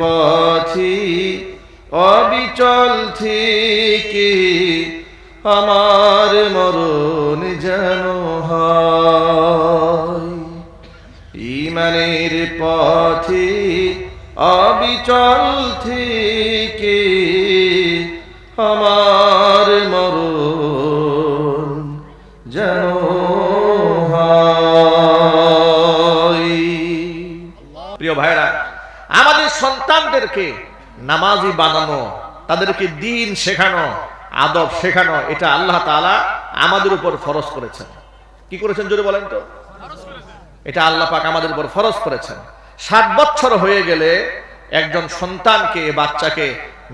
পথে অবিচল থেকে আমার মরণ যেন ইমানের পথে অবিচল থেকে সন্তানদেরকে নামাজি বানানো, তাদেরকে দিন শেখানো, আদব শেখানো, এটা আল্লাহ তাআলা আমাদের উপর ফরজ করেছেন। কি করেছেন জোরে বলেন তো? এটা আল্লাহ পাক আমাদের উপর ফরজ করেছেন। সাত বছর হয়ে গেলে একজন সন্তানকে বাচ্চাকে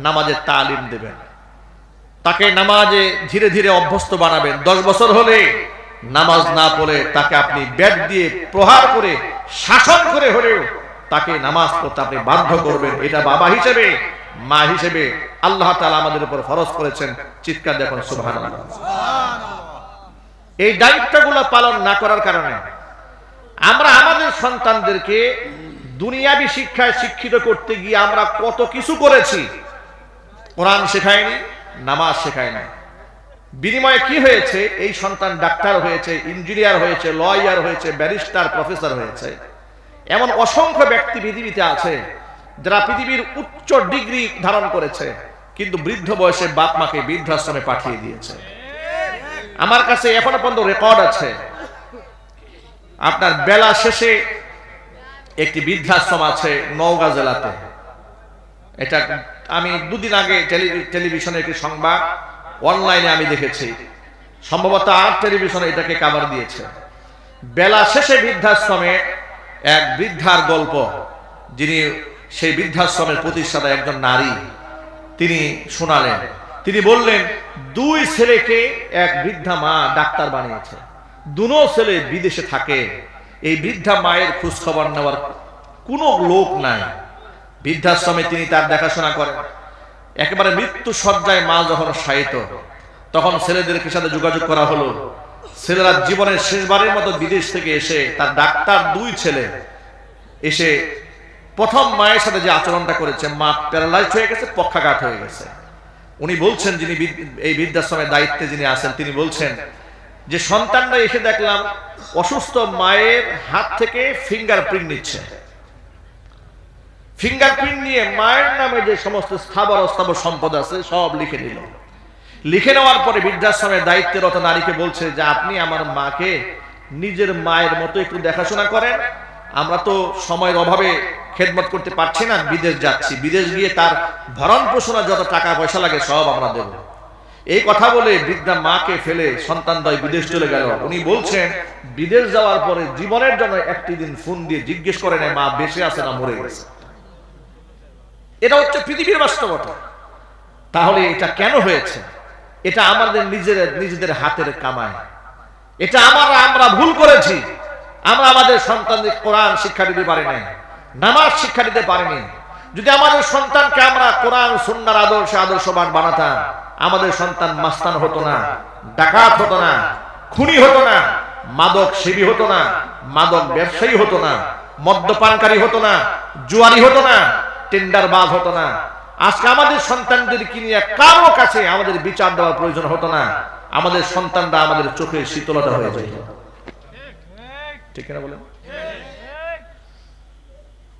নামাজের তালিম দেবেন। তাকে নামাজে ধীরে ধীরে অভ্যস্ত বানাবেন। দশ বছর হলে নামাজ না পড়ে তাকে আপনি ব্যাট দিয়ে প্রহার করে শাসন করে হলেও তাকে নামাজ পড়তে আপনি বাধ্য করবেন। এটা বাবা হিসেবে, মা হিসেবে আল্লাহ তাআলা আমাদের উপর ফরজ করেছেন। চিৎকার দেখুন সুবহানাল্লাহ। এই দায়িত্বগুলো পালন না করার কারণে আমরা আমাদের সন্তানদেরকে দুনিয়াবি শিক্ষায় শিক্ষিত করতে গিয়ে আমরা কত কিছু করেছি, কোরআন শেখায়নি, নামাজ শেখায়নি বিনিময়ে কি হয়েছে? এই সন্তান ডাক্তার হয়েছে, ইঞ্জিনিয়ার হয়েছে, লয়ার হয়েছে, ব্যারিস্টার, প্রফেসর হয়েছে। এমন অসংখ্য ব্যক্তি পৃথিবীতে আছে যারা পৃথিবীর উচ্চ ডিগ্রি ধারণ করেছে, কিন্তু বৃদ্ধ বয়সে বাপ মাকে বৃদ্ধাশ্রমে পাঠিয়ে দিয়েছে। আমার কাছে এখনও পর্যন্ত রেকর্ড আছে, আপনার বেলা শেষে একটি বৃদ্ধাশ্রম আছে নওগাঁ জেলাতে। এটা আমি দুদিন আগে টেলি- টেলিভিশনে একটি সংবাদ অনলাইনে আমি দেখেছি। সম্ভবত আর টেলিভিশনে এটাকে কাভার দিয়েছে। বেলা শেষে বৃদ্ধাশ্রমে এক বৃদ্ধার গল্প। যিনি সেই বৃদ্ধাশ্রমের প্রতিষ্ঠাতা একজন নারী, তিনি শোনালেন। তিনি বললেন, দুই ছেলেকে এক বৃদ্ধা মা ডাক্তার বানিয়েছে। দুনো ছেলে বিদেশে থাকে। এই বৃদ্ধা মায়ের খোঁজ খবর নেওয়ার কোনো লোক নাই। বৃদ্ধাশ্রমে তিনি তার দেখাশোনা করেন। একেবারে মৃত্যু সজ্জায় মা যখন শায়িত, তখন ছেলেদেরকে সাথে যোগাযোগ করা হলো। ছেলেরা জীবনের শেষবারের মতো বিদেশ থেকে এসে তার ডাক্তার দুই ছেলে এসে প্রথম মায়ের সাথে যে আচরণটা করেছে, মা প্যারালাইজ হয়ে গেছে, পক্ষাঘাত হয়ে গেছে। উনি বলছেন, যিনি এই বৃদ্ধাশ্রমের দায়িত্বে যিনি আছেন, তিনি বলছেন যে সন্তানরা এসে দেখলাম অসুস্থ মায়ের হাত থেকে ফিঙ্গারপ্রিন্ট নিচ্ছে। ফিঙ্গারপ্রিন্ট নিয়ে মায়ের নামে যে সমস্ত স্থাবর অস্থাবর সম্পদ আছে, সব লিখে দিল। লিখে নেওয়ার পরে বৃদ্ধাশ্রমের দায়িত্বরত নারীকে বলছে যে, আপনি আমার মাকে নিজের মায়ের মতো একটু দেখাশোনা করেন। আমরা তো সময়ের অভাবে খেদমত করতে পারছি না, বিদেশ যাচ্ছি। বিদেশ গিয়ে তার ভরণ পোষণের যত টাকা পয়সা লাগে সব আমরা দেব। এই কথা বলে বৃদ্ধা মাকে ফেলে সন্তানদ্বয় বিদেশ চলে গেল। উনি বলছেন, বিদেশ যাওয়ার পরে জীবনের জন্য একটি দিন ফোন দিয়ে জিজ্ঞেস করে নেয়, মা, বেঁচে আছে না মরে গেছে? এটা হচ্ছে পৃথিবীর বাস্তবতা। তাহলে এটা কেন হয়েছে? এটা আমাদের নিজের নিজেদের হাতের কামায় এটা আমরা আমরা ভুল করেছি। আমরা আমাদের সন্তানদের কোরআন শিক্ষা দিতে পারি নাই নামাজ শিক্ষা দিতে পারিনি। যদি আমাদের সন্তানকে আমরা কোরআন, সুন্নার আদর্শ আদর্শবান বানাতাম, আমাদের সন্তান মাস্তান হতো না, ডাকাত হতো না, খুনি হতো না, মাদক সেবী হতো না, মাদক ব্যবসায়ী হতো না, মদ্যপানকারী হতো না, জুয়ারি হতো না টেন্ডার বাজ হতো না আজকে আমাদের সন্তানদেরকে নিয়ে কারও কাছে আমাদের বিচার দেওয়ার প্রয়োজন হতো না? আমাদের সন্তানরা আমাদের চোখে শীতলতা হয়ে যেত। ঠিক না বলেন?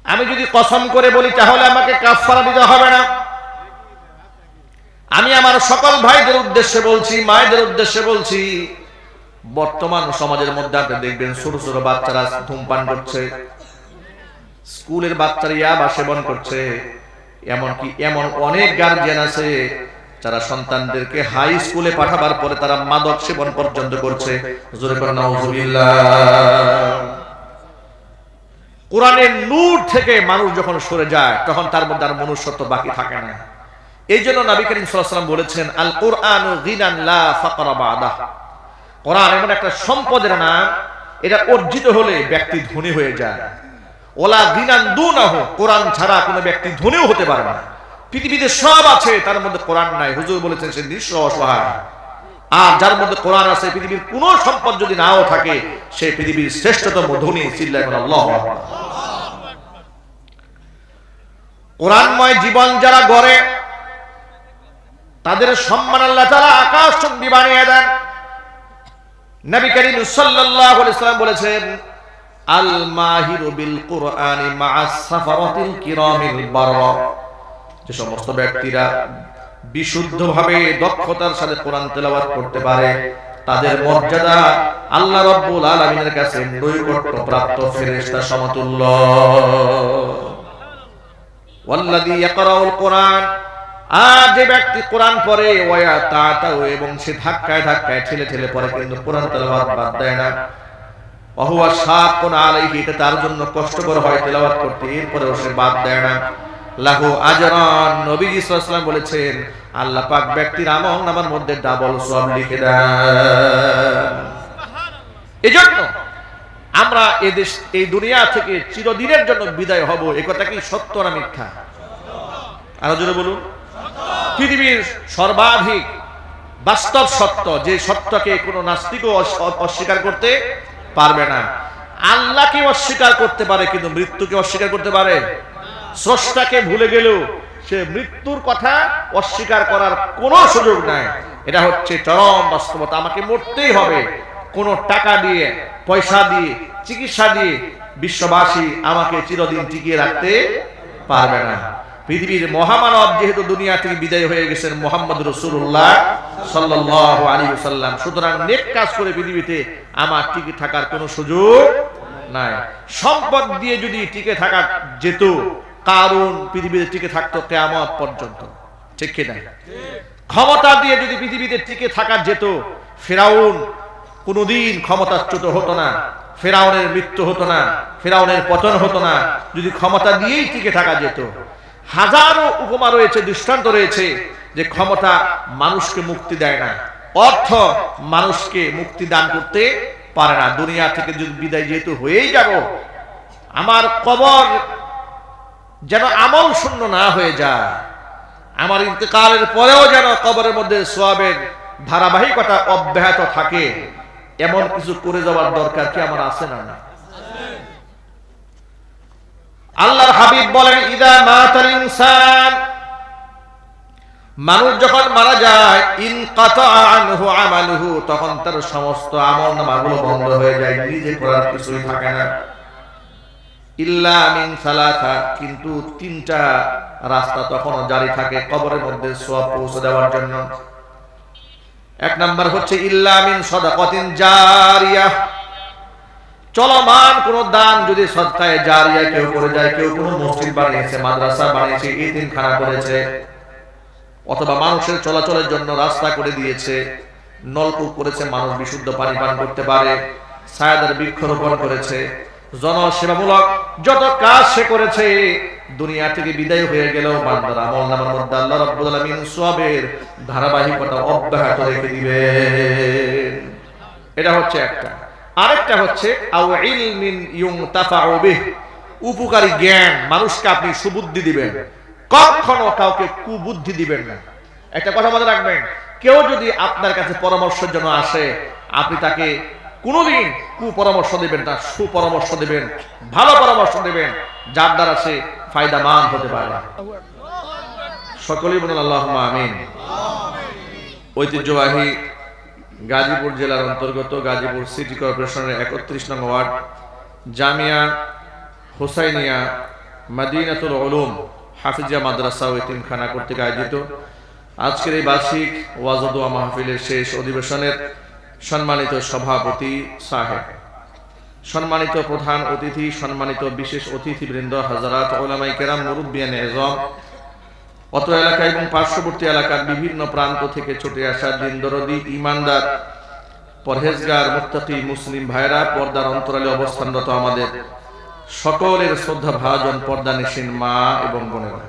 আমি যদি কসম করে বলি, তাহলে আমাকে কাফারা দিতে হবে না। আমি আমার সকল ভাইদের উদ্দেশ্যে বলছি, মায়েদের উদ্দেশ্যে বলছি, বর্তমান সমাজের মধ্যে আপনি দেখবেন, ছোট ছোট বাচ্চারা ধূমপান করছে, স্কুলের বাচ্চারা ইয়াবা সেবন করছে এমনকি এমন অনেক গার্জিয়ান আছে যারা সন্তানদেরকে হাই স্কুলে পাঠাবার পরে তারা মাদক সেবন পর্যন্ত করছে। কোরআনের নূর থেকে মানুষ যখন সরে যায়, তখন তার মধ্যে আর মনুষ্যত্ব বাকি থাকে না। এই জন্য নবী করিম সাল্লাল্লাহু বলেছেন আল কোরআন কোরআন এমন একটা সম্পদের নাম, এটা অর্জিত হলে ব্যক্তি ধনী হয়ে যায়। ওলা গিনান দুনাহ, কোরআন ছাড়া কোনো ব্যক্তি হতে পারে না। পৃথিবীতে সব আছে, তার মধ্যে কোরআন নাই। হুজুর বলেছেন সে নিঃস্ব অসহায়। আর যার মধ্যে কোরআন আছে, পৃথিবীর কোনো সম্পদ যদি নাও থাকে, সে পৃথিবীর শ্রেষ্ঠতম ধনী কোরআনময় জীবন যারা গড়ে, তাদের সম্মান আল্লাহ তাআলা আকাশ বানিয়ে দেন। নবী করিম সাল্লাম বলেছেন যে সমস্ত ব্যক্তিরা বিশুদ্ধভাবে দক্ষতার সাথে কোরআন করতে পারে, তাদের মর্যাদা আল্লাহ রাব্বুল কাছে প্রাপ্ত সমতুল্য। আর যে ব্যক্তি কোরআন এবং সে ধাক্কায় ধাক্কায় ঠেলে ঠেলে পড়ে, কিন্তু কোরআন তেলাওয়াত বাদ দেয় না। অহুয়া শাকুন আলাইহি এটা তার জন্য কষ্টকর হয় তেলাওয়াত করতে এরপরেও সে বাদ দেয় না। লাহু আজরান নবী বলেছেন আল্লাহ পাক ব্যক্তির আমল নামার মধ্যে ডাবল সওয়াব লিখে দেন। এজন্য আমরা এই দেশ এই দুনিয়া থেকে চিরদিনের জন্য বিদায় হব এ কথা কি সত্য না মিথ্যা? আরও জোরে বলুন। পৃথিবীর সর্বাধিক বাস্তব সত্য যে সত্যকে কোনো নাস্তিকও অস্বীকার করতে পারবে না। আল্লাহকে অস্বীকার করতে পারে, কিন্তু মৃত্যুকে অস্বীকার করতে পারে। স্রষ্টাকে ভুলে গেলেও সে মৃত্যুর কথা অস্বীকার করার কোনো সুযোগ নাই। এটা হচ্ছে চরম বাস্তবতা। আমাকে মরতেই হবে। কোনো টাকা দিয়ে, পয়সা দিয়ে, চিকিৎসা দিয়ে বিশ্ববাসী আমাকে চিরদিন টিকিয়ে রাখতে পারবে না। পৃথিবীর মহামানব যেহেতু দুনিয়া থেকে বিদায় হয়ে গেছেন মোহাম্মদ রসুল্লাহ সাল্লাহ আলী সাল্লাম সুতরাং নেক কাজ করে পৃথিবীতে আমার টিকে থাকার কোনো সুযোগ নাই। সম্পদ দিয়ে যদি টিকে থাকা যেত কারণ পৃথিবীতে টিকে থাকতো কেয়ামত পর্যন্ত। ঠিক কিনা? ক্ষমতা দিয়ে যদি পৃথিবীতে টিকে থাকা যেত, ফেরাউন কোনোদিন ক্ষমতাচ্যুত হতো না, ফেরাউনের মৃত্যু হতো না, ফেরাউনের পতন হতো না। যদি ক্ষমতা দিয়েই টিকে থাকা যেত হাজারো উপমা রয়েছে, দৃষ্টান্ত রয়েছে, যে ক্ষমতা মানুষকে মুক্তি দেয় না। অর্থ মানুষকে মুক্তি দান করতে পারে না। দুনিয়া থেকে যদি বিদায় যেহেতু হয়েই যাব, আমার কবর যেন আমল শূন্য না হয়ে যায়, আমার ইন্তেকালের পরেও যেন কবরের মধ্যে সোয়াবের ধারাবাহিকতা অব্যাহত থাকে, এমন কিছু করে যাওয়ার দরকার কি আমার আছে না না আল্লাহর হাবিব বলেন, ইদা মাতাল ইনসান। মানুষ যখন মারা যায়, ইন আনহু আমালুহু, তখন তার সমস্ত আমল নামাগুলো বন্ধ হয়ে যায়, নিজে করার কিছুই থাকে না। ইল্লা মিন সালাসা, কিন্তু তিনটা রাস্তা তখনও জারি থাকে কবরের মধ্যে সব পৌঁছে দেওয়ার জন্য। এক নাম্বার হচ্ছে, ইল্লা মিন সাদাকাতিন জারিয়া। চলমান কোন দান যদি সদকায়ে জারিয়া কেউ করে যায়, কেউ কোনো মসজিদ বানিয়েছে, মাদ্রাসা বানিয়েছে ইতিমখানা করেছে অথবা মানুষের চলাচলের জন্য রাস্তা করে দিয়েছে, নলকূপ করেছে, মানুষ বিশুদ্ধ পানি পান করতে পারে, ছায়াদের বৃক্ষরোপণ করেছে। জনসেবামূলক যত কাজ সে করেছে, দুনিয়া থেকে বিদায় হয়ে গেলেও বান্দার আমল নামার মধ্যে আল্লাহ রাব্বুল আলামিন সওয়াবের ধারাবাহিকতা অব্যাহত রেখে দিবেন। এটা হচ্ছে একটা। আরেকটা হচ্ছে উপকারী জ্ঞান, মানুষকে আপনি সুবুদ্ধি দিবেন। কখনো কাউকে কুবুদ্ধি দিবেন না। একটা কথা মনে রাখবেন, কেউ যদি আপনার কাছে পরামর্শের জন্য আসে, আপনি তাকে কোনোদিন কুপরামর্শ দেবেন না, সুপরামর্শ দেবেন, ভালো পরামর্শ দেবেন, যার দ্বারা সে ফায়দামান হতে পারে। না সকলেই বলেন আল্লাহ আমিন। ঐতিহ্যবাহী গাজীপুর জেলার অন্তর্গত গাজীপুর সিটি কর্পোরেশনের একত্রিশ নং ওয়ার্ড, জামিয়া হোসাইনিয়া মাদিনাতুল উলুম হাফিজা মাদ্রাসা ও এতিমখানা কর্তৃক আয়োজিত আজকের এই বার্ষিক ওয়াজদুয়া মাহফিলের শেষ অধিবেশনের সম্মানিত সভাপতি সাহেব। সম্মানিত প্রধান অতিথি, সম্মানিত বিশেষ অতিথিবৃন্দ, হাজারাত ওলামাই কেরাম মুরব্বিয়ান এজম অত এলাকা এবং পার্শ্ববর্তী এলাকার বিভিন্ন প্রান্ত থেকে ছুটে আসা দিন দরদি ইমানদার, পরহেজগার, মুত্তাকি মুসলিম ভাইরা পর্দার অন্তরালে অবস্থানরত আমাদের সকলের শ্রদ্ধা ভাজন পর্দা নিশীন মা এবং বোনেরা।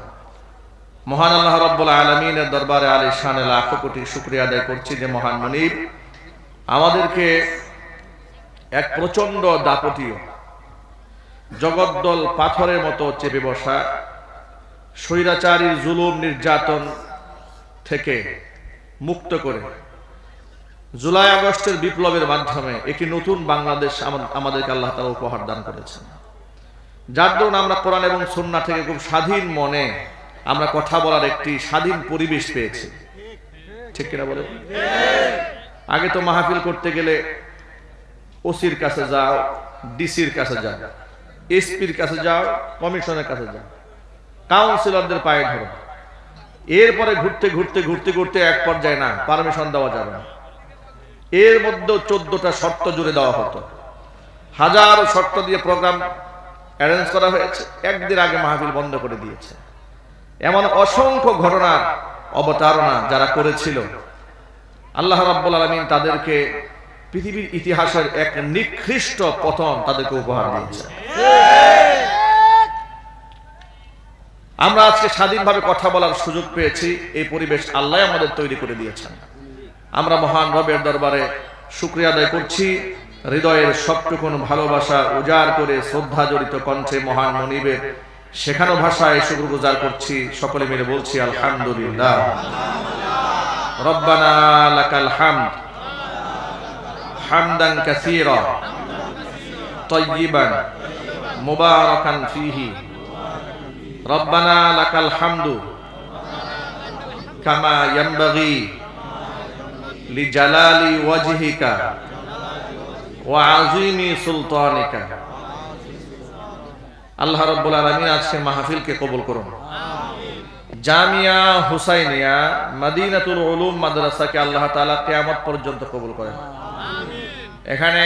মহান আল্লাহ রব্বুল আলমিনের দরবারে আলী শানে লাখো কোটি শুক্রিয়া আদায় করছি যে মহান মনির আমাদেরকে এক প্রচণ্ড দাপটীয় জগদ্দল পাথরের মতো চেপে বসা স্বৈরাচারীর জুলুম নির্যাতন থেকে মুক্ত করে। জুলাই আগস্টের বিপ্লবের মাধ্যমে একটি নতুন বাংলাদেশ আমা- আমাদেরকে আল্লাহ তালা উপহার দান করেছেন। যার দরুন আমরা কোরআন এবং সন্না থেকে খুব স্বাধীন মনে আমরা কথা বলার একটি স্বাধীন পরিবেশ পেয়েছি। ঠিক কিনা বলে আগে তো মাহফিল করতে গেলে ওসির কাছে যাও, ডিসির কাছে যাও, এসপির কাছে যাও, কমিশনের কাছে যাও। কাউন্সিলরদের পায়ে ধরো। এরপরে ঘুরতে ঘুরতে ঘুরতে ঘুরতে এক পর্যায়ে না পারমিশন দেওয়া যাবে না। এর মধ্যে চোদ্দটা শর্ত জুড়ে দেওয়া হতো। হাজারো শর্ত দিয়ে প্রোগ্রাম অ্যারেঞ্জ করা হয়েছে, একদিন আগে মাহফিল বন্ধ করে দিয়েছে। এমন অসংখ্য ঘটনার অবতারণা যারা করেছিল, আল্লাহ রাব্বুল আলমিন তাদেরকে পৃথিবীর ইতিহাসের এক নিকৃষ্ট পতন তাদেরকে উপহার দিয়েছে। আমরা আজকে স্বাধীনভাবে কথা বলার সুযোগ পেয়েছি। এই পরিবেশ আল্লাহ আমাদের তৈরি করে দিয়েছেন। আমরা মহান রবের দরবারে শুক্রিয়া আদায় করছি। হৃদয়ের সবটুকুন ভালোবাসা উজাড় করে শ্রদ্ধা জড়িত কণ্ঠে মহান মনিবে শেখানো ভাষায় শুক্রগুজার করছি। সকলে মিলে বলছি, আলহামদুলিল্লাহ। রব্বানা লাকাল হামদ হামদান কাসীরা তাইয়িবান মুবারাকান ফীহি। রব্বানা লাকাল হামদু কামা ইয়ামবাগি লিজালালি ওয়াজহিকা ওয়া আযীমি সুলতানিকা। আল্লাহ রাব্বুল আলামিন আজকে মাহফিলকে কবুল করুন। জামিয়া হুসাইনিয়া মাদিনাতুল উলুম মাদ্রাসাকে আল্লাহ তাআলা কিয়ামত পর্যন্ত কবুল করেন। এখানে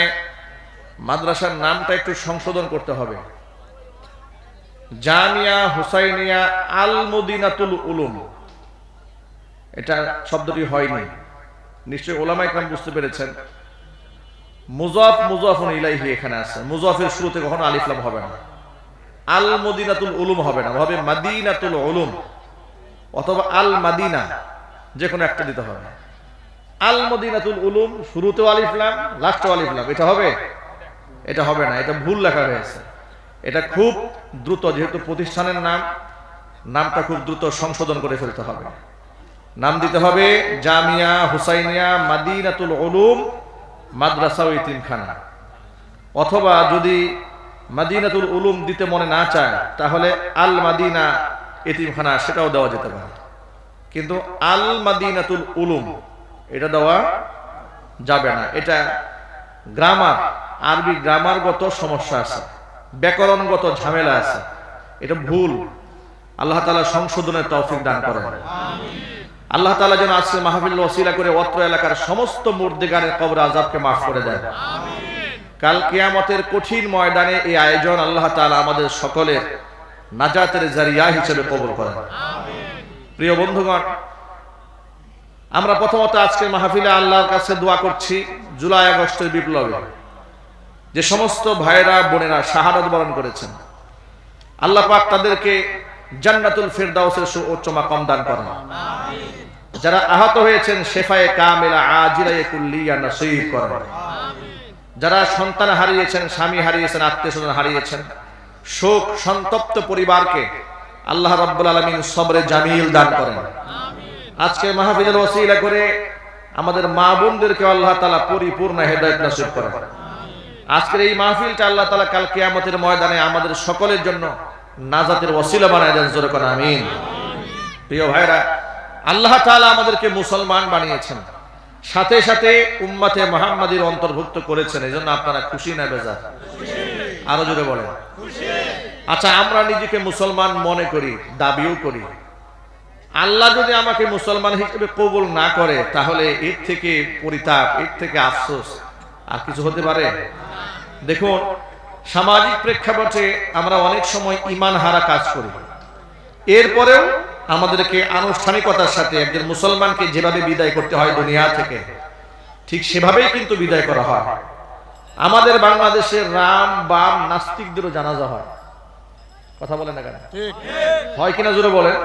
মাদ্রাসার নামটা একটু সংশোধন করতে হবে। জামিয়া হুসাইনিয়া আল মদিনাতুল উলুম। এটা শব্দটি হয়নি। নিশ্চয়ই ওলামা ইকরাম বুঝতে পেরেছেন। মুজাফ, মুজাফুন ইলাইহি এখানে আছে। মুজাফের শুরুতে কখনো আলিফলাম হবে না। আল মদিনাতুল উলুম হবে না। হবে মাদিনাতুল উলুম। অথবা আল মাদিনা যে কোনো একটা দিতে হবে। আল মদিনাতুল উলুম, শুরুতেও আলিফলাম লাস্টেও আলিফলাম এটা হবে? এটা হবে না। এটা ভুল লেখা হয়েছে। এটা খুব দ্রুত যেহেতু প্রতিষ্ঠানের নাম নামটা খুব দ্রুত সংশোধন করে ফেলতে হবে। নাম দিতে হবে জামিয়া হুসাইনিয়া মাদিনাতুল উলুম মাদ্রাসা ও ইতিমখানা অথবা যদি মাদিনাতুল উলুম দিতে মনে না চায় তাহলে আল মাদিনা এতিমখানা সেটাও দেওয়া যেতে পারে। কিন্তু আল মাদিনাতুল উলুম এটা দেওয়া যাবে না। এটা গ্রামার আরবি গ্রামারগত সমস্যা আছে। ব্যাকরণগত ঝামেলা আছে। এটা ভুল। আল্লাহ তালা সংশোধনের তৌফিক দান করেন। আল্লাহ তালা যেন আজকে মাহফিল ওসিলা করে অত্র এলাকার সমস্ত মুর্দিগানের কবর আজাবকে মাফ করে দেন। কাল কিয়ামতের কঠিন ময়দানে এই আয়োজন আল্লাহ তাআলা আমাদের সকলের নাজাতের জারিয়া হিসেবে কবুল করেন। প্রিয় বন্ধুগণ, আমরা প্রথমত আজকের মাহফিলে আল্লাহর কাছে দোয়া করছি জুলাই আগস্টের বিপ্লবে। যে সমস্ত ভাইরা বোনেরা শাহাদত বরণ করেছেন। আল্লাহ পাক তাদেরকে জান্নাতুল ফেরদাউসের সুউচ্চ মাকাম দান করেন। যারা আহত হয়েছেন শেফায়ে কামিলা আজিলায়ে কুল্লিয়া নসিব করেন। যারা সন্তান হারিয়েছেন স্বামী হারিয়েছেন আত্মীয় স্বজন হারিয়েছেন শোক সন্তপ্ত পরিবারকে আল্লাহ রব্বুল আলমিন সবরে জামিল দান করেন। আজকে মাহফিলের ওসিলা করে আমাদের মা বোনদেরকে আল্লাহ তালা পরিপূর্ণ হেদায়ত নসিব করেন। আজকের এই মাহফিলটা আল্লাহ তালা কাল কেয়ামতের ময়দানে আমাদের সকলের জন্য নাজাতের ওসিলা বানায় দেন, জোরে আমিন। প্রিয় ভাইরা, আল্লাহ তালা আমাদেরকে মুসলমান বানিয়েছেন। সাথে সাথে উম্মাতে মোহাম্মদীর অন্তর্ভুক্ত করেছেন এই জন্য আপনারা খুশি না বেজার? আরও জোরে বলেন। আচ্ছা আমরা নিজেকে মুসলমান মনে করি, দাবিও করি। আল্লাহ যদি আমাকে মুসলমান হিসেবে কবুল না করে, তাহলে এর থেকে পরিতাপ, এর থেকে আফসোস আর কিছু হতে পারে। দেখুন সামাজিক প্রেক্ষাপটে আমরা অনেক সময় ইমান হারা কাজ করি। এরপরেও আমাদেরকে আনুষ্ঠানিকতার সাথে একজন মুসলমানকে যেভাবে বিদায় করতে হয় দুনিয়া থেকে ঠিক সেভাবেই কিন্তু বিদায় করা হয়। আমাদের বাংলাদেশে রাম বাম নাস্তিকদেরও জানাজা হয়। কথা বলে না কেন? হয় কিনা জোরে বলেন?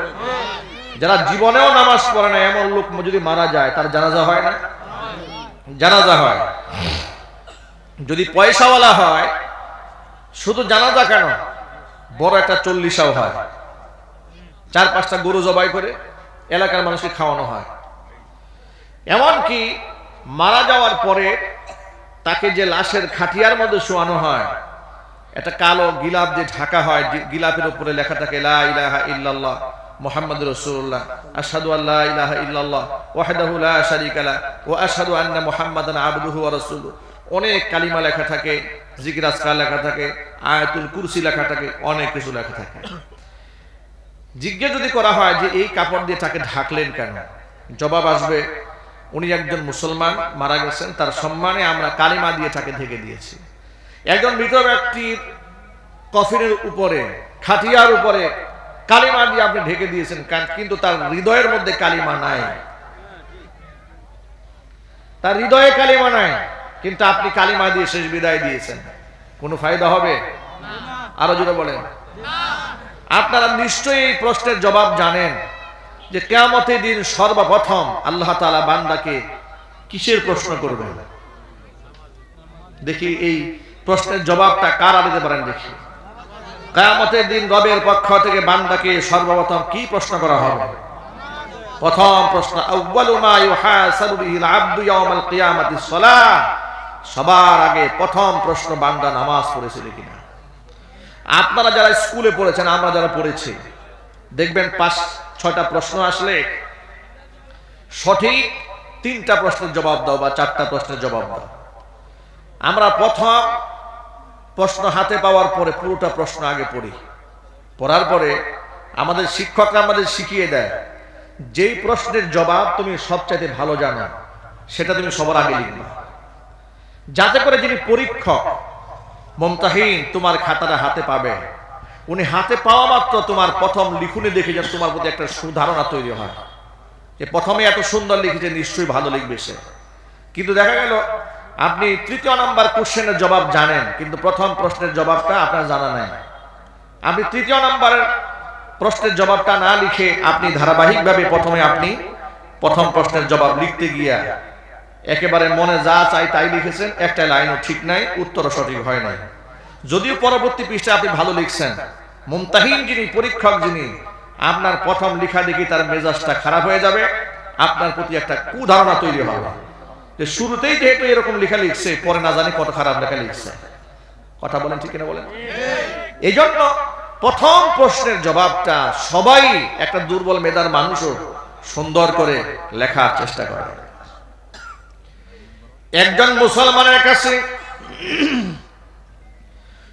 যারা জীবনেও নামাজ পড়ে না এমন লোক যদি মারা যায় তার জানাজা হয় না? জানাজা হয়। যদি পয়সাওয়ালা হয়, শুধু জানাজা কেন? বড় একটা চল্লিশাও হয়। চার পাঁচটা গরু জবাই করে এলাকার মানুষকে খাওয়ানো হয়। এমনকি মারা যাওয়ার পরে তাকে যে লাশের খাটিয়ার মধ্যে শোয়ানো হয়, একটা কালো গিলাপ যে ঢাকা হয় গিলাপের উপরে লেখা থাকে, লা ইলাহা ইল্লাল্লাহ মুহাম্মদ রাসূলুল্লাহ, আশহাদু আল্লা ইলাহা ইল্লাল্লাহ, ওয়াহদাহু লা আন্না মুহাম্মাদান আবদুহু ওয়া রাসূলুহু। অনেক কালিমা লেখা থাকে, জিকির আজকার লেখা থাকে, আয়াতুল কুরসি লেখা থাকে, অনেক কিছু লেখা থাকে। জিজ্ঞেস যদি করা হয় যে এই কাপড় দিয়ে তাকে ঢাকলেন কেন? জবাব আসবে, উনি একজন মুসলমান, মারা গেছেন, তার সম্মানে আমরা কালিমা দিয়ে তাকে ঢেকে দিয়েছি। একজন মৃত ব্যক্তির কফিনের উপরে, খাটিয়ার উপরে কালিমা দিয়ে আপনি ঢেকে দিয়েছেন কিন্তু তার হৃদয়ের মধ্যে কালিমা নাই। তার হৃদয়ে কালিমা নাই। কিন্তু আপনি কালিমা দিয়ে শেষ বিদায় দিয়েছেন। কোনো ফায়দা হবে? আরও জোরে বলেন। আপনারা নিশ্চয়ই এই প্রশ্নের জবাব জানেন যে কেয়ামতের দিন সর্বপ্রথম আল্লাহ তাআলা বান্দাকে কিসের প্রশ্ন করবেন? দেখি এই প্রশ্নের জবাবটা কারা দিতে পারেন দেখি। কেয়ামতের দিন রবের পক্ষ থেকে বান্দাকে সর্বপ্রথম কি প্রশ্ন করা হবে? প্রথম প্রশ্ন, আউয়ালু মা ইউহাসাবু সালাহ। সবার আগে প্রথম প্রশ্ন, বান্দা নামাজ পড়েছিল কিনা? আপনারা যারা স্কুলে পড়েছেন, আমরা যারা পড়েছি, দেখবেন পাঁচ, ছয়টা প্রশ্ন আসলে সঠিক তিনটা প্রশ্নের জবাব দাও বা চারটা প্রশ্নের জবাব দাও। আমরা প্রথম প্রশ্ন হাতে পাওয়ার পরে পুরোটা প্রশ্ন আগে পড়ি। পড়ার পরে আমাদের শিক্ষকরা আমাদের শিখিয়ে দেয়, যেই প্রশ্নের জবাব তুমি সবচাইতে ভালো জানো, সেটা তুমি সবার আগে লিখবে। যাতে করে যিনি পরীক্ষক, মমতাহীন তোমার খাতাটা হাতে পাবে। উনি হাতে পাওয়া মাত্র তোমার প্রথম লিখুনে দেখে যেন তোমার প্রতি একটা সুধারণা তৈরি হয়। যে প্রথমে এত সুন্দর লিখেছে, নিশ্চয়ই ভালো লিখবে সে। কিন্তু দেখা গেল, আপনি তৃতীয় নাম্বার কোশ্চেনের জবাব জানেন, কিন্তু প্রথম প্রশ্নের জবাবটা আপনার জানা নাই। আপনি তৃতীয় নাম্বারের প্রশ্নের জবাবটা না লিখে আপনি ধারাবাহিকভাবে প্রথমে আপনি প্রথম প্রশ্নের জবাব লিখতে গিয়া একেবারে মনে যা চাই তাই লিখেছেন একটা লাইনও ঠিক নাই, উত্তরও সঠিক হয় নাই। যদিও পরবর্তী পৃষ্ঠা আপনি ভালো লিখছেন, মুমতাহিন যিনি, পরীক্ষক যিনি, আপনার প্রথম লেখা দেখি তার মেজাজটা খারাপ হয়ে যাবে, আপনার প্রতি একটা কুধারণা তৈরি হবে। যে শুরুতেই যেহেতু এরকম লেখা লিখছে, পরে না জানি কত খারাপ লেখা লিখছে। কথা বলেন ঠিক কিনা বলেন? এই জন্য প্রথম প্রশ্নের জবাবটা সবাই একটা দুর্বল মেধার মানুষও সুন্দর করে লেখার চেষ্টা করে। একজন মুসলমানের কাছে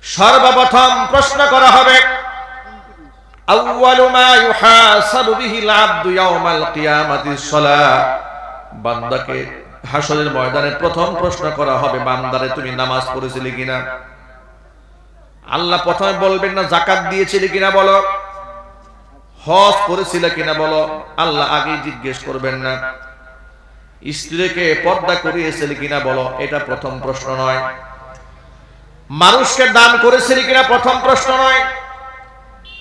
সর্বপ্রথম প্রশ্ন করা হবে বান্দাকে হাসরের ময়দানে প্রথম প্রশ্ন করা হবে, বান্দারে তুমি নামাজ পড়েছিলে কিনা? আল্লাহ প্রথমে বলবেন না জাকাত দিয়েছিলে কিনা বলো? হজ করেছিলে কিনা বলো? আল্লাহ আগেই জিজ্ঞেস করবেন না। স্ত্রীকে পর্দা করিয়েছিলে কিনা বলো, এটা প্রথম প্রশ্ন নয়। মানুষকে দান করেছিলে কিনা প্রথম প্রশ্ন নয়।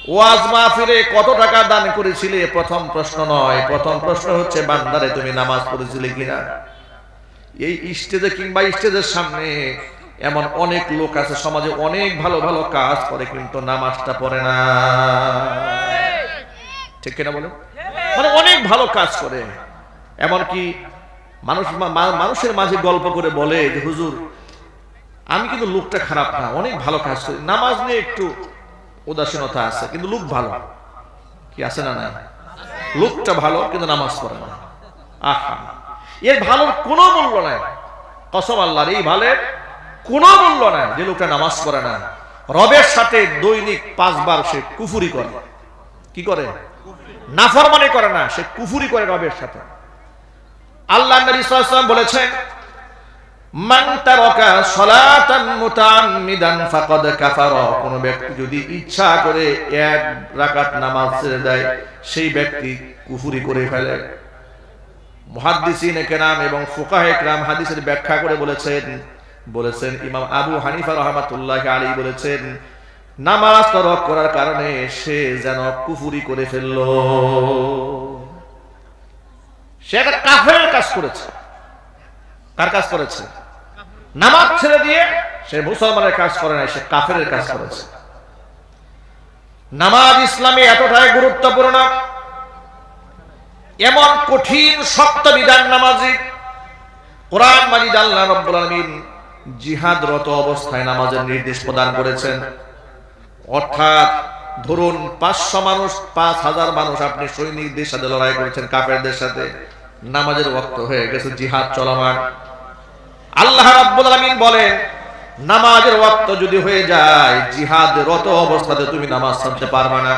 ওয়াজ মাহফিলে কত টাকা দান করেছিলে, প্রথম প্রশ্ন নয়। প্রথম প্রশ্ন হচ্ছে, বান্দারে, তুমি নামাজ পড়েছিলে কিনা? এই স্টেজে কিংবা স্টেজের সামনে এমন অনেক লোক আছে, সমাজে অনেক ভালো ভালো কাজ করে, কিন্তু নামাজটা পড়ে না। ঠিক কিনা বলে? মানে অনেক ভালো কাজ করে। এমনকি মানুষ মানুষের মাঝে গল্প করে বলে যে, হুজুর, আমি কিন্তু লোকটা খারাপ না, অনেক ভালো কাজ করি। নামাজ নিয়ে একটু উদাসীনতা আছে, কিন্তু লোক ভালো। কি আছে না নাই? লোকটা ভালো, কিন্তু নামাজ পড়ে না। আহা। এর ভালোর কোনো মূল্য নাই। কসম আল্লাহর, এই ভালের কোনো মূল্য নাই যে লোকটা নামাজ পড়ে না। রবের সাথে দৈনিক পাঁচবার সে কুফুরি করে। কি করে? নাফরমানি করে না, সে কুফুরি করে রবের সাথে। আল্লাহ নবী বলেছেন, মান তারাকা সালাতান মুতাআম্মিদান ফাকাদ কাফারা। কোন ব্যক্তি যদি ইচ্ছা করে এক রাকাত নামাজ ছেড়ে দেয়, সেই ব্যক্তি কুফরি করে ফেলে। মুহাদ্দিসিন কেরাম এবং ফুকাহে কেরাম হাদিসের ব্যাখ্যা করে বলেছেন বলেছেন ইমাম আবু হানিফা রহমাতুল্লাহ আলী বলেছেন, নামাজ তরক করার কারণে সে যেন কুফুরি করে ফেলল। সে একটা কাফের কাজ করেছে। কার কাজ করেছে? নামাজ ছেড়ে দিয়ে সে মুসলমানের কাজ করে নাই, সে কাফের কাজ করেছে। নামাজ ইসলামে এতটাই গুরুত্বপূর্ণ, এমন কঠিন, শক্ত বিধান নামাজি, কোরআন মাজিদ আল্লাহ রব্বুল আলামিন জিহাদরত অবস্থায় নামাজের নির্দেশ প্রদান করেছেন। অর্থাৎ ধরুন পাঁচশো মানুষ, পাঁচ হাজার মানুষ আপনি সৈনিকদের সাথে লড়াই করেছেন, কাফেরদের সাথে। নামাজের ওয়াক্ত হয়ে গেছে, জিহাদ চলমান। আল্লাহ রাব্বুল আলামিন বলেন, নামাজের ওয়াক্ত যদি হয়ে যায় জিহাদ রত অবস্থাতে তুমি নামাজ ছাড়তে পারবে না।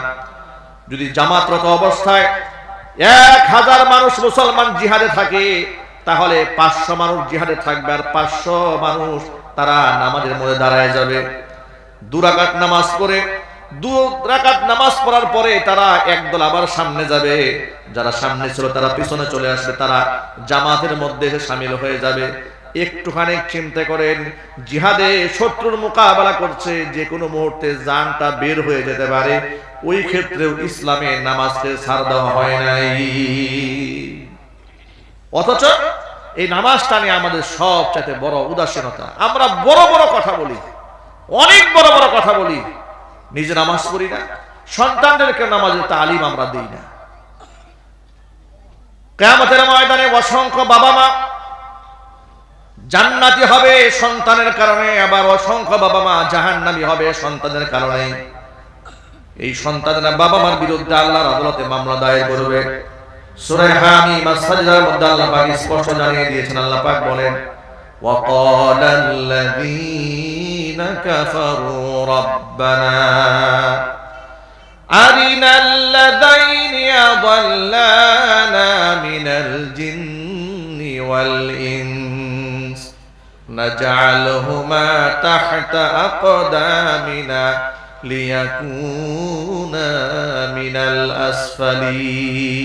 যদি জামাতরত অবস্থায় এক হাজার মানুষ মুসলমান জিহাদে থাকে, তাহলে পাঁচশো মানুষ জিহাদে থাকবে আর পাঁচশো মানুষ তারা নামাজের মধ্যে দাঁড়ায় যাবে। দুরাকাত নামাজ পড়ে নামাজ পড়ার পরে তারা একদল আবার সামনে যাবে। যারা সামনে ছিল তারা পিছনে চলে আসবে, তারা জামাতের মধ্যে এসে সামিল হয়ে যাবে। একটুখানি চিন্তা করেন, জিহাদে শত্রুর মোকাবেলা করছে, যে কোনো মুহূর্তে জানটা বের হয়ে যেতে পারে। ওই ক্ষেত্রেও ইসলামে নামাজকে ছাড় দেওয়া হয় নাই। অথচ এই নামাজটা নিয়ে আমাদের সবচাইতে বড় উদাসীনতা। আমরা বড় বড় কথা বলি, অনেক বড় বড় কথা বলি। নিজে নামাজ পড়ি না। সন্তানদেরকে নামাজের তালিম আমরা দিই না? কেমতের ময়দানে অসংখ্য বাবা মা জান্নাতি হবে সন্তানের কারণে, আবার অসংখ্য বাবা মা জাহান্নামি হবে সন্তানের কারণে। এই সন্তানের বাবা মার বিরুদ্ধে আল্লাহর আদালতে মামলা দায়ের করবে। স্পষ্ট জানিয়ে দিয়েছেন, আল্লাহ পাক বলেন الذين كفروا ربنا أرنا الذين أضلانا من الجن والإنس نجعلهما تحت أقدامنا ليكونا من الأسفلين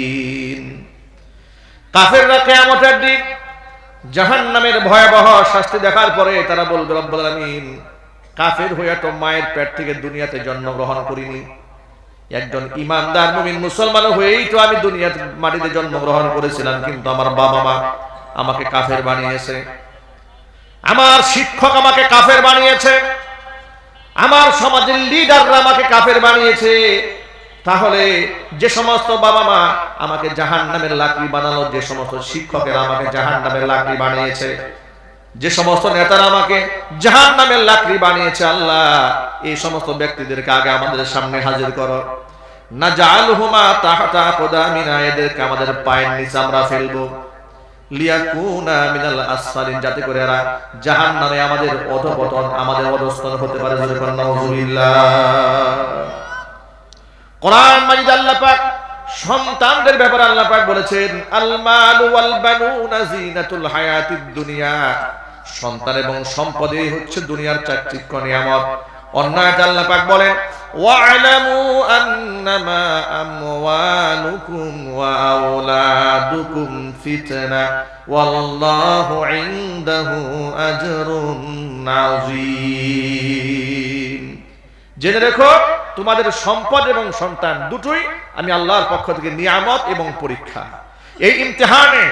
কাফেররা কিয়ামতের দিন জাহান্নামের ভয়াবহ শাস্তি দেখার পরে তারা বলবে রব্বুল আলামিন কাফের হইয়া তো মায়ের পেট থেকে দুনিয়াতে জন্মগ্রহণ করিনি। একজন ইমানদার মুমিন মুসলমান হয়েই তো আমি দুনিয়াতে মাটিতে জন্মগ্রহণ করেছিলাম, কিন্তু আমার বাবা মা আমাকে কাফের বানিয়েছে। আমার শিক্ষক আমাকে কাফের বানিয়েছে। আমার সমাজের লিডাররা আমাকে কাফের বানিয়েছে। তাহলে যে সমস্ত বাবা মা আমাকে জাহান নামের লাকড়ি বানালো, যে সমস্ত শিক্ষকেরা আমাকে জাহান নামের লাকড়ি বানিয়েছে যে সমস্ত নেতারা আমাকে জাহান নামের লাকড়ি বানিয়েছে, আল্লাহ, এই সমস্ত ব্যক্তিদেরকে আগে আমাদের সামনে হাজির করো। না জাল হুমা তাহাতা কোদামিনা এদেরকে আমাদের পায়ের নিচে আমরা ফেলব। আমাদের সন্তানদের ব্যাপারে আল্লাহ পাক বলেছেন আল মালু ওয়াল বানুনা জিনাতুল হায়াতিদ দুনিয়া। সন্তান এবং সম্পদই হচ্ছে দুনিয়ার চাকচিক্য নিয়ামত। অন্য আয়াতে আল্লাহ পাক বলেন, ওয়া'লামু আন্নামা আমওয়ালুকুম ওয়া আওলাদুকুম ফিতনা। ওয়াল্লাহু ইনদাহু আজরুন আযীম জেনে রেখো তোমাদের সম্পদ এবং সন্তান দুটোই আমি আল্লাহর পক্ষ থেকে নিয়ামত এবং পরীক্ষা। এই ইমতেহানে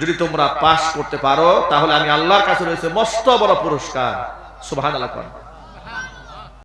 যদি তোমরা পাশ করতে পারো, তাহলে আমি আল্লাহর কাছে রয়েছে মস্ত বড় পুরস্কার। সুবহানাল্লাহ